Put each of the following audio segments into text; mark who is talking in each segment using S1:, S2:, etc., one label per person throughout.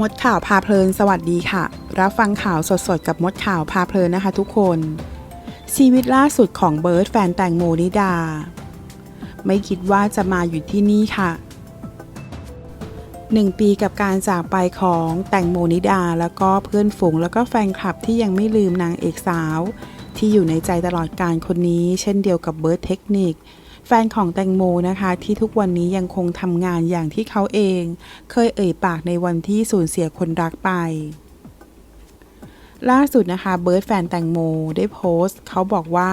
S1: มดข่าวพาเพลิน สวัสดีค่ะ รับฟังข่าวสดๆ กับมดข่าวพาเพลินนะคะทุกคน ชีวิตล่าสุดของเบิร์ดแฟนแตงโมนิดา ไม่คิดว่าจะมาอยู่ที่นี่ค่ะหนึ่งปีกับการจากไปของแตงโมนิดา แล้วก็เพื่อนฝูงแล้วก็แฟนคลับที่ยังไม่ลืมนางเอกสาว ที่อยู่ในใจตลอดการคนนี้ เช่นเดียวกับเบิร์ดเทคนิค แฟนของแตงโมนะคะที่ทุกวันนี้ยังคงทำงานอย่างที่เขาเอง เคยเอ่ยปากในวันที่สูญเสียคนรักไป ล่าสุดนะคะเบิร์ดแฟนแตงโมได้โพสต์ เขาบอกว่า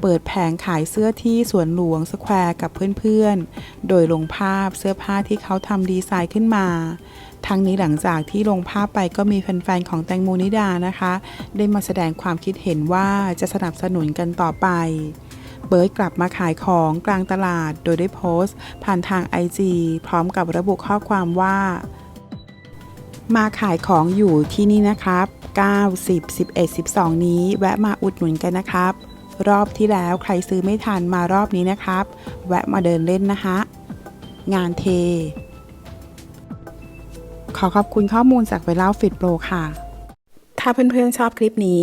S1: เปิดแผงขายเสื้อที่สวนหลวงสแควร์กับเพื่อนๆ โดยลงภาพเสื้อผ้าที่เขาทำดีไซน์ขึ้นมาทั้งนี้หลังจากที่ลงภาพไปก็มีแฟนๆของแตงโมนิดานะคะ ได้มาแสดงความคิดเห็นว่าจะสนับสนุนกันต่อไป เบิร์ดกลับมาขายของกลางตลาดโดยได้โพสต์ ผ่านทาง IG พร้อมกับระบุข้อความว่า มาขายของอยู่ที่นี่นะครับ 9 10 11 12 นี้ แวะมาอุดหนุนกันนะครับ รอบที่แล้วใครซื้อไม่ทันมารอบนี้นะครับ แวะมาเดินเล่นนะคะงานเท ขอขอบคุณข้อมูลจากเวล่าฟิตโปรค่ะ ถ้าเพื่อนๆชอบคลิปนี้